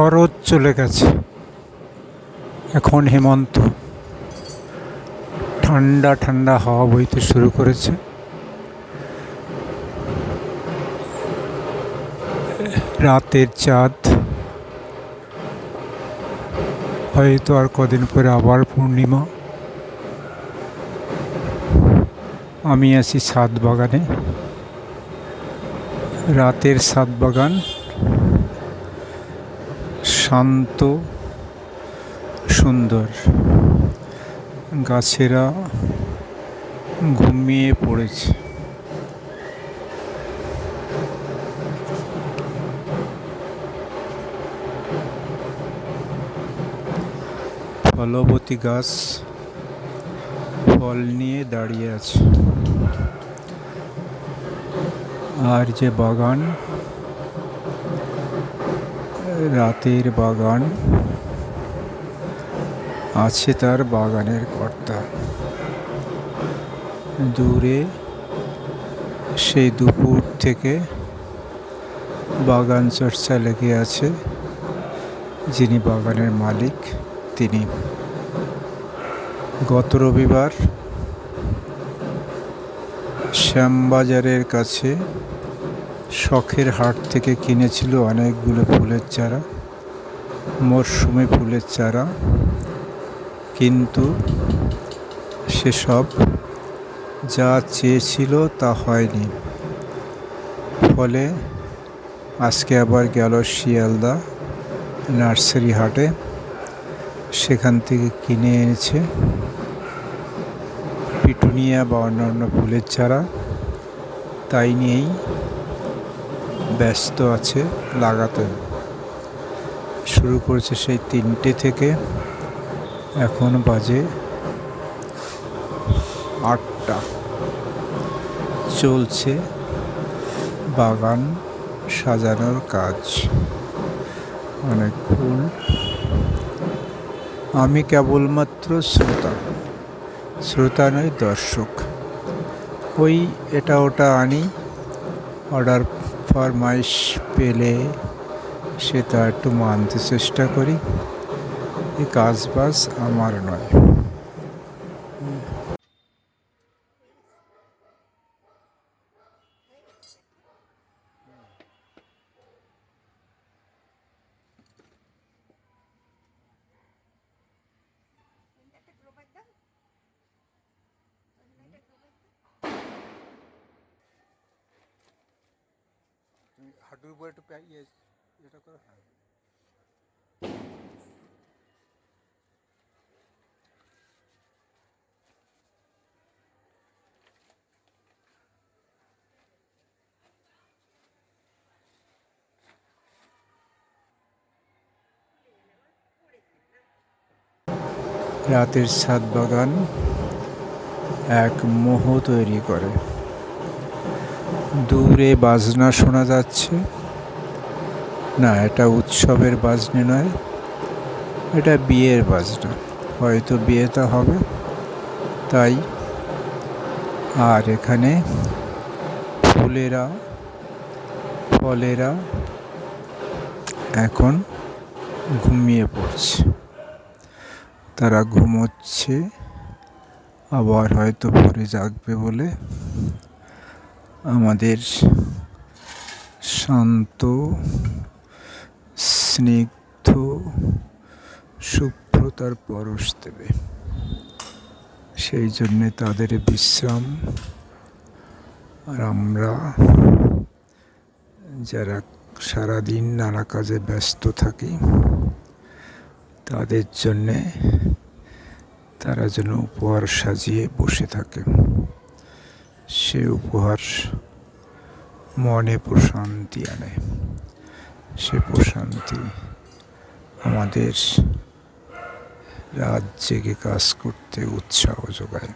শরৎ চলে গেছে। এখন হেমন্ত ঠান্ডা ঠান্ডা হাওয়া বইতে শুরু করেছে। রাতের চাঁদ। হয়তো আর কদিন পরে আবার পূর্ণিমা। আমি আছি সাত বাগানে। রাতের সাত বাগান। শান্ত সুন্দর। গাছেরা ঘুমিয়ে পড়েছে। ফলবতী গাছ ফল নিয়ে দাঁড়িয়ে আছে। আর যে বাগান রাতের বাগান আছে তার বাগানের কর্তা। দূরে সেই দুপুর থেকে বাগান চর্চা লেগে আছে, যিনি বাগানের মালিক তিনি। গত রবিবার শ্যামবাজারের কাছে শখের হাট থেকে কিনেছিল অনেকগুলো ফুলের চারা মরশুমে ফুলের চারা, কিন্তু সেসব যা চেয়েছিল তা হয়নি। ফলে আজকে আবার গেল শিয়ালদা নার্সারি হাটে, সেখান থেকে কিনে এনেছে পিটুনিয়া বা অন্যান্য ফুলের চারা। তাই নিয়েই ব্যস্ত আছে লাগাতে। শুরু করেছে সেই তিনটে থেকে। এখন বাজে আটটা। চলছে বাগান সাজানোর কাজ। অনেক ফুল। আমি কেবলমাত্র শ্রোতা। শ্রোতা নয় দর্শক। ওই এটা ওটা আনি, অর্ডার ফরমাইশ পেলে সেটা একটু মানতে চেষ্টা করি। এই কাজ বাজ আমার নয়। হাঁটুর উপর একটু ইয়ে এটা করো হ্যাঁ। রাতের ছাদ বাগান এক মোহ তৈরি করে। দূরে বাজনা শোনা যাচ্ছে। না, এটা উৎসবের বাজনা নয়, এটা বিয়ের বাজনা। হয়তো বিয়েটা হবে, তাই আর এখানে ফুলেরা, ফলেরা এখন ঘুমিয়ে পড়ছে। তারা ঘুমোচ্ছে, আবার হয়তো ভোরে জাগবে বলে আমাদের শান্ত, স্নিগ্ধ, শুভ্রতার পরশ দেবে। সেই জন্যে তাদের বিশ্রাম। আর আমরা যারা সারাদিন নানা কাজে ব্যস্ত থাকি, তাদের জন্যে তারা যেন উপহার সাজিয়ে বসে থাকে। সে উপহার মনে প্রশান্তি আনে। সে প্রশান্তি আমাদের রাত জেগে কাজ করতে উৎসাহ যোগায়।